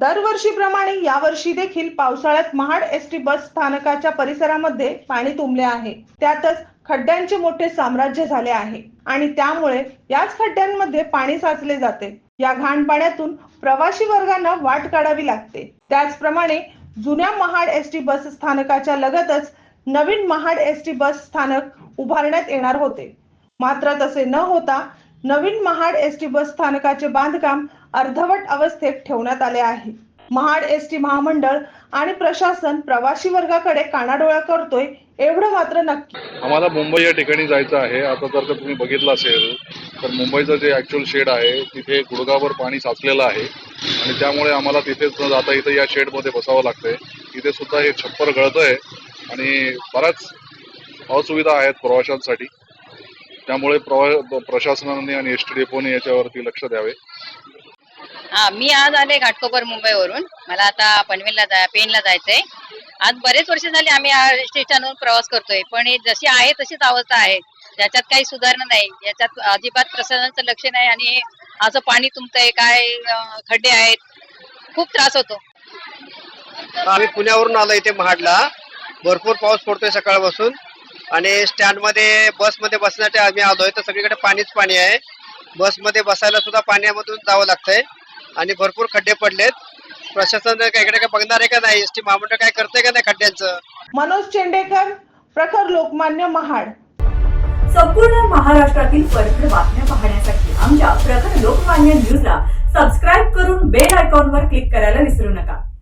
दरवर्षीप्रमाणे यावर्षी देखील पावसाळ्यात महाड एस टी बस स्थानकाच्या परिसरामध्ये पाणी तुंबले आहे. त्यातच खड्ड्यांचे मोठे साम्राज्य झाले आहे आणि त्यामुळे याच खड्ड्यांमध्ये पाणी साचले जाते. या घाण पाण्यातून प्रवासी वर्गांना वाट काढावी लागते. त्याचप्रमाणे जुन्या महाड एस टी बस स्थानकाच्या लगतच नवीन महाड एस टी बस स्थानक उभारण्यात येणार होते. मात्र तसे न होता नवीन महाड एस टी बस स्थानकाचे बांधकाम अर्धवट अवस्थेत ठेवण्यात आले आहे. महाड एस टी महामंडळ आणि प्रशासन प्रवासी वर्गाकडे कानाडोळा करतोय एवढं मात्र नक्की. आम्हाला मुंबई या ठिकाणी जायचं आहे. आता जर का तुम्ही बघितलं असेल तर मुंबईचं जे ऍक्च्युअल शेड आहे तिथे गुडगावर पाणी साचलेलं आहे. आणि त्यामुळे आम्हाला तिथेच न जाता इथं या शेडमध्ये बसावं लागतंय. तिथे सुद्धा हे छप्पर गळतंय. आणि बऱ्याच असुविधा आहेत प्रवाशांसाठी. त्यामुळे प्रशासनाने आणि एस टी डेपोने याच्यावरती लक्ष द्यावे. हा मी आज आले घाटकोपर मुंबईवरून. मला आता पनवेलला जाय पेनला जायचंय. आज बरेच वर्ष झाली आम्ही या स्टेशनवरून प्रवास करतोय. पण हे जशी आहे तशीच अवस्था आहे. त्याच्यात काही सुधारणा नाही. याच्यात अजिबात प्रशासनाचं लक्ष नाही आणि असं पाणी तुंबतंय काय खड्डे आहेत. खूप त्रास होतो. आम्ही पुण्यावरून आलो इथे महाडला. भरपूर पाऊस पडतोय सकाळपासून. आणि स्टँडमध्ये बसमध्ये बसण्यासाठी आम्ही आलोय. तर सगळीकडे पाणीच पाणी आहे. बसमध्ये बसायला सुद्धा पाण्यामधून जावं लागतंय. आणि भरपूर खड्डे पडलेत. प्रशासन काय इकडे काय बघणार आहे का नाही? एस टी महामंडळ काय करतंय का नाही खड्ड्यांचं? मनोज चेंडेकर प्रखर लोकमान्य महाड. संपूर्ण महाराष्ट्रातील परखड बातम्या पाहण्यासाठी आमच्या प्रखर लोकमान्य न्यूजला सबस्क्राईब करून बेल आयकॉनवर क्लिक करायला विसरू नका.